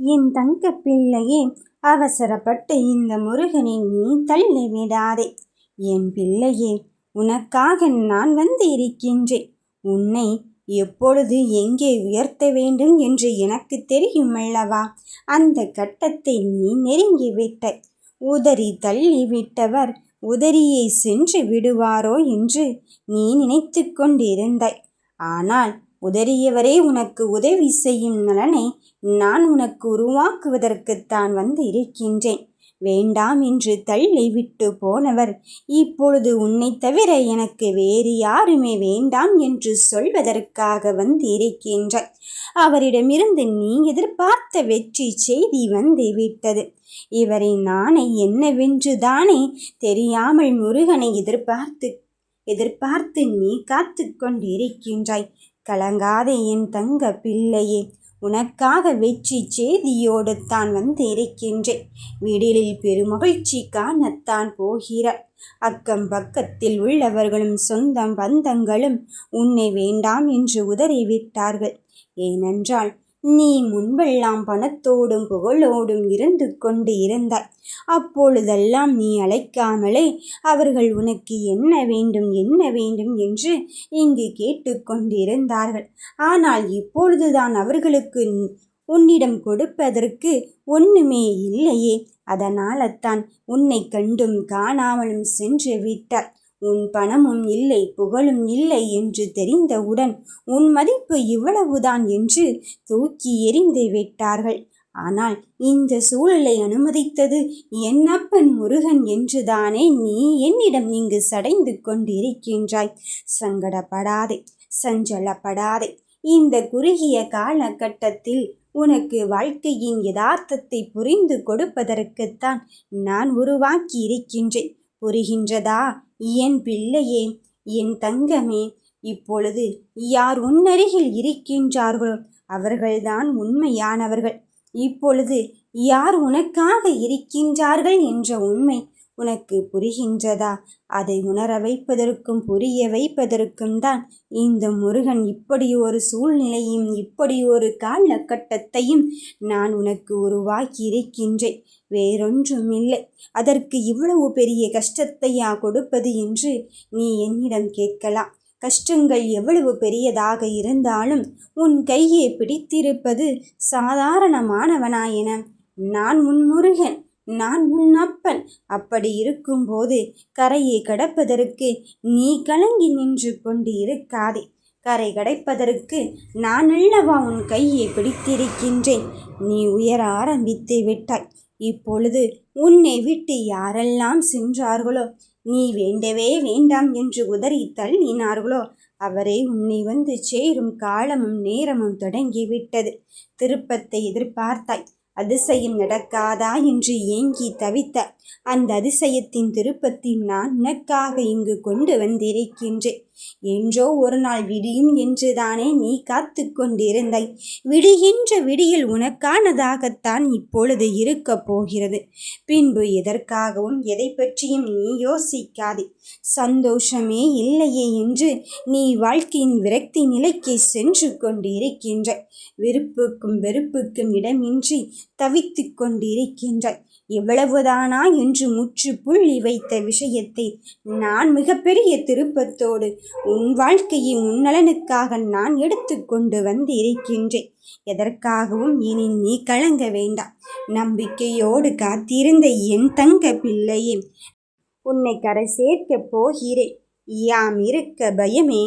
என் தங்க பிள்ளையே அவசரப்பட்டு இந்த முருகனை நீ தள்ளி விடாதே. என் பிள்ளையே உனக்காக நான் வந்து இருக்கின்றேன். உன்னை எப்பொழுது எங்கே உயர்த்த வேண்டும் என்று எனக்கு தெரியும் அல்லவா அந்த கட்டத்தை நீ நெருங்கிவிட்டாய் உதறி தள்ளிவிட்டவர் உதறியை சென்று விடுவாரோ என்று நீ நினைத்து கொண்டிருந்தாய். ஆனால் உதறியவரே உனக்கு உதவி செய்யும் நலனை நான் உனக்கு உருவாக்குவதற்குத்தான் வந்து இருக்கின்றேன். வேண்டாம் என்று தள்ளி விட்டு போனவர் இப்பொழுது உன்னை தவிர எனக்கு வேறு யாருமே வேண்டாம் என்று சொல்வதற்காக வந்து இருக்கின்றாய். அவரிடமிருந்து நீ எதிர்பார்த்த வெற்றி செய்தி வந்து விட்டது. இவரை நானே என்னவென்று தானே தெரியாமல் முருகனை எதிர்பார்த்து எதிர்பார்த்து நீ காத்து கொண்டிருக்கின்றாய். கலங்காதே என் தங்க பிள்ளையே. உனக்காக வெற்றி செய்தியோடு தான் வந்து இருக்கின்றேன் விடிலில் பெருமகிழ்ச்சி காணத்தான் போகிறார் அக்கம் பக்கத்தில் உள்ளவர்களும் சொந்தம் பந்தங்களும் உன்னை வேண்டாம் என்று உதறிவிட்டார்கள். ஏனென்றால் நீ முன்பெல்லாம் பணத்தோடும் புகழோடும் இருந்து கொண்டு இருந்தாய். அப்பொழுதெல்லாம் நீ அழைக்காமலே அவர்கள் உனக்கு என்ன வேண்டும் என்ன வேண்டும் என்று இங்கு கேட்டுக்கொண்டிருந்தார்கள் ஆனால் இப்பொழுதுதான் அவர்களுக்கு உன்னிடம் கொடுப்பதற்கு ஒன்றுமே இல்லையே. அதனால் தான் உன்னை கண்டும் காணாமலும் சென்று விட்டார் உன் பணமும் இல்லை புகழும் இல்லை என்று தெரிந்தவுடன் உன் மதிப்பு இவ்வளவுதான் என்று தூக்கி எறிந்து விட்டார்கள். ஆனால் இந்த சூழலை அனுமதித்தது என் அப்பன் முருகன் என்றுதானே நீ என்னிடம் இங்கு சடைந்து கொண்டிருக்கின்றாய். சங்கடப்படாதே சஞ்சலப்படாதே. இந்த குறுகிய காலகட்டத்தில் உனக்கு வாழ்க்கையின் யதார்த்தத்தை புரிந்து கொடுப்பதற்குத்தான் நான் உருவாக்கி இருக்கின்றேன் புரிகின்றதா? என் பிள்ளையே என் தங்கமே இப்பொழுது யார் உன்னருகில் இருக்கின்றார்களோ அவர்கள்தான் உண்மையானவர்கள். இப்பொழுது யார் உனக்காக இருக்கின்றார்கள் என்ற உண்மை உனக்கு புரிகின்றதா? அதை உணர வைப்பதற்கும் புரிய வைப்பதற்கும் தான் இந்த முருகன் இப்படி ஒரு சூழ்நிலையும் இப்படி ஒரு காலகட்டத்தையும் நான் உனக்கு உருவாக்கி இருக்கின்றேன் வேறொன்றும் இல்லை அதற்கு இவ்வளவு பெரிய கஷ்டத்தையா கொடுப்பது என்று நீ என்னிடம் கேட்கலாம். கஷ்டங்கள் எவ்வளவு பெரியதாக இருந்தாலும் உன் கையை பிடித்திருப்பது சாதாரணமானவனாயின. நான் உன் முருகன். நான் உன் அப்பன். அப்படி இருக்கும்போது கரையை கடப்பதற்கு நீ கலங்கி நின்று கொண்டு இருக்காதே. கரை கடைப்பதற்கு நான் அல்லவா உன் கையை பிடித்திருக்கின்றேன். நீ உயர ஆரம்பித்து விட்டாய். இப்பொழுது உன்னை விட்டு யாரெல்லாம் சென்றார்களோ நீ வேண்டவே வேண்டாம் என்று உதறி தள்ளினார்களோ அவரே உன்னை வந்து சேரும் காலமும் நேரமும் தொடங்கிவிட்டது. திருப்பத்தை எதிர்பார்த்தாய். அதிசயம் நடக்காதா என்று ஏங்கி தவித்த அந்த அதிசயத்தின் திருப்பத்தை நான் உனக்காக இங்கு கொண்டு வந்திருக்கின்றேன். என்றோ ஒரு நாள் விடியும் என்றுதானே நீ காத்து கொண்டிருந்தாய். விடுகின்ற விடியில் உனக்கானதாகத்தான் இப்பொழுது இருக்கப் போகிறது. பின்பு எதற்காகவும் எதை பற்றியும் நீ யோசிக்காதே. சந்தோஷமே இல்லையே என்று நீ வாழ்க்கையின் விரக்தி நிலைக்கு சென்று கொண்டிருக்கின்ற விருப்புக்கும் வெறுப்புக்கும் இடமின்றி தவித்து கொண்டிருக்கின்றாய். இவ்வளவுதானா என்று முற்றுப்புள்ளி வைத்த விஷயத்தை நான் மிகப்பெரிய திருப்பத்தோடு உன் வாழ்க்கையை உன்னலனுக்காக நான் எடுத்துக்கொண்டு வந்து இருக்கின்றேன் எதற்காகவும் இனி நீ கலங்க வேண்டாம். நம்பிக்கையோடு காத்திருந்த என் தங்க பிள்ளையே உன்னை கரை சேர்க்கப் போகிறேன். யாம் இருக்க பயமே?